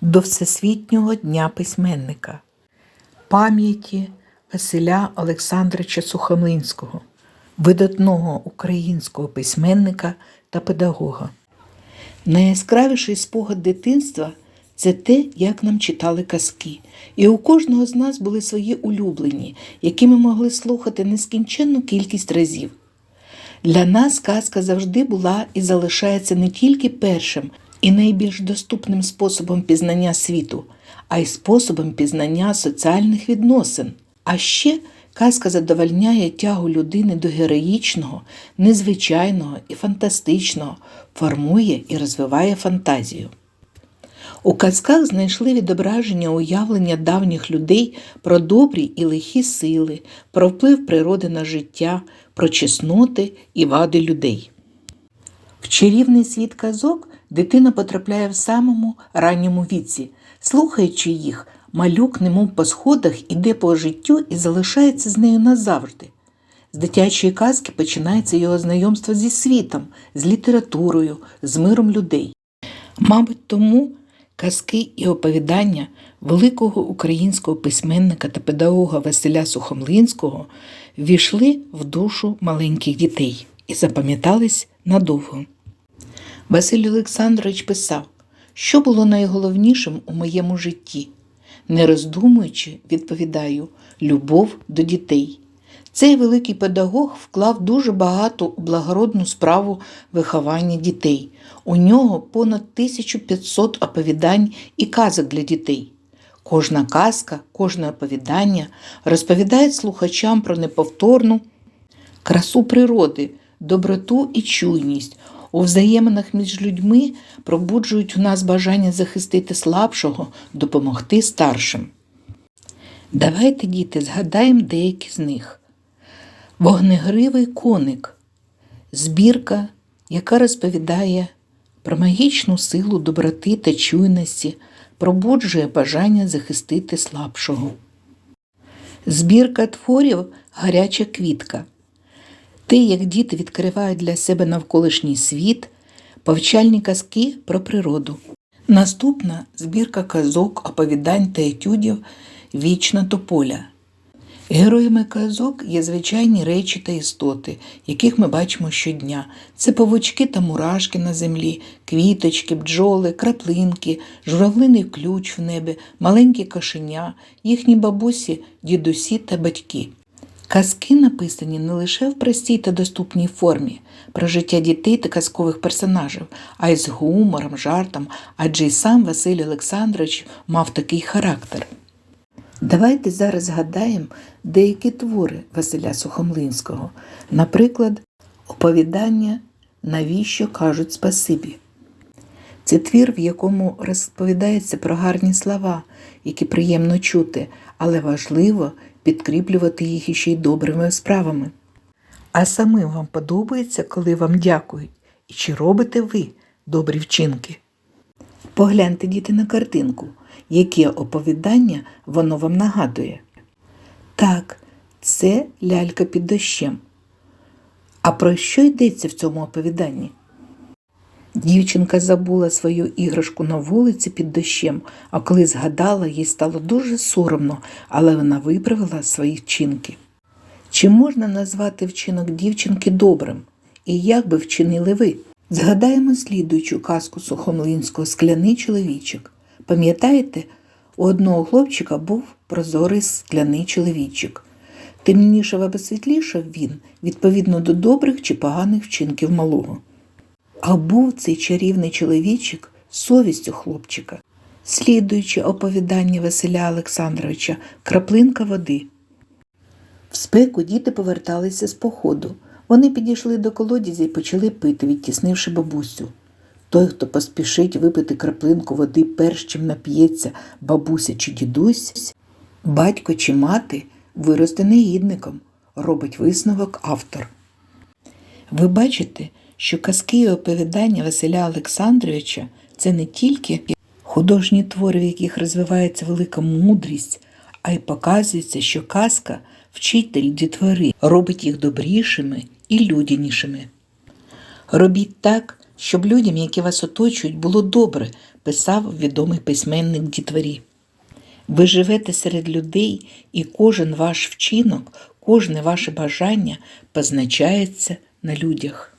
до Всесвітнього дня письменника, пам'яті Василя Олександровича Сухомлинського, видатного українського письменника та педагога. Найяскравіший спогад дитинства це те, як нам читали казки. І у кожного з нас були свої улюблені, які ми могли слухати нескінченну кількість разів. Для нас казка завжди була і залишається не тільки першим і найбільш доступним способом пізнання світу, а й способом пізнання соціальних відносин. А ще казка задовольняє тягу людини до героїчного, незвичайного і фантастичного, формує і розвиває фантазію. У казках знайшли відображення уявлення давніх людей про добрі і лихі сили, про вплив природи на життя, про чесноти і вади людей. В чарівний світ казок дитина потрапляє в самому ранньому віці. Слухаючи їх, малюк, немов по сходах, іде по життю і залишається з нею назавжди. З дитячої казки починається його знайомство зі світом, з літературою, з миром людей. Мабуть, тому казки і оповідання великого українського письменника та педагога Василя Сухомлинського ввійшли в душу маленьких дітей і запам'ятались надовго. Василь Олександрович писав, що було найголовнішим у моєму житті. Не роздумуючи, відповідаю, любов до дітей. Цей великий педагог вклав дуже багато у благородну справу виховання дітей. У нього понад 1500 оповідань і казок для дітей. Кожна казка, кожне оповідання розповідає слухачам про неповторну красу природи, доброту і чуйність. У взаєминах між людьми пробуджують у нас бажання захистити слабшого, допомогти старшим. Давайте, діти, згадаємо деякі з них. Вогнегривий коник збірка, яка розповідає про магічну силу доброти та чуйності, пробуджує бажання захистити слабшого. Збірка творів гаряча квітка. Те, як діти відкривають для себе навколишній світ, повчальні казки про природу. Наступна збірка казок, оповідань та етюдів Вічна тополя. Героями казок є звичайні речі та істоти, яких ми бачимо щодня. Це павучки та мурашки на землі, квіточки, бджоли, краплинки, журавлиний ключ в небі, маленькі кошеня, їхні бабусі, дідусі та батьки. Казки написані не лише в простій та доступній формі про життя дітей та казкових персонажів, а й з гумором, жартом, адже й сам Василь Олександрович мав такий характер. Давайте зараз згадаємо деякі твори Василя Сухомлинського, наприклад, оповідання Навіщо кажуть спасибі. Це твір, в якому розповідається про гарні слова, які приємно чути, але важливо підкріплювати їх іще й добрими справами. А самим вам подобається, коли вам дякують, і чи робите ви добрі вчинки? Погляньте, діти, на картинку, яке оповідання воно вам нагадує. Так, це лялька під дощем. А про що йдеться в цьому оповіданні? Дівчинка забула свою іграшку на вулиці під дощем, а коли згадала, їй стало дуже соромно, але вона виправила свої вчинки. Чи можна назвати вчинок дівчинки добрим? І як би вчинили ви? Згадаємо слідуючу казку Сухомлинського скляний чоловічок. Пам'ятаєте, у одного хлопчика був прозорий скляний чоловічок. Темнішав або світлішав він відповідно до добрих чи поганих вчинків малого. А був цей чарівний чоловічок совістю хлопчика, слідуючи оповідання Василя Олександровича Краплинка води. В спеку діти поверталися з походу. Вони підійшли до колодязя і почали пити, відтіснивши бабусю. Той, хто поспішить випити краплинку води, перш чим нап'ється бабуся чи дідусь, батько чи мати виросте негідником, робить висновок автор. Ви бачите, що казки і оповідання Василя Олександровича це не тільки художні твори, в яких розвивається велика мудрість, а й показується, що казка вчитель дітвори робить їх добрішими і людянішими. Робіть так, щоб людям, які вас оточують, було добре, писав відомий письменник дітворі. Ви живете серед людей, і кожен ваш вчинок, кожне ваше бажання позначається на людях.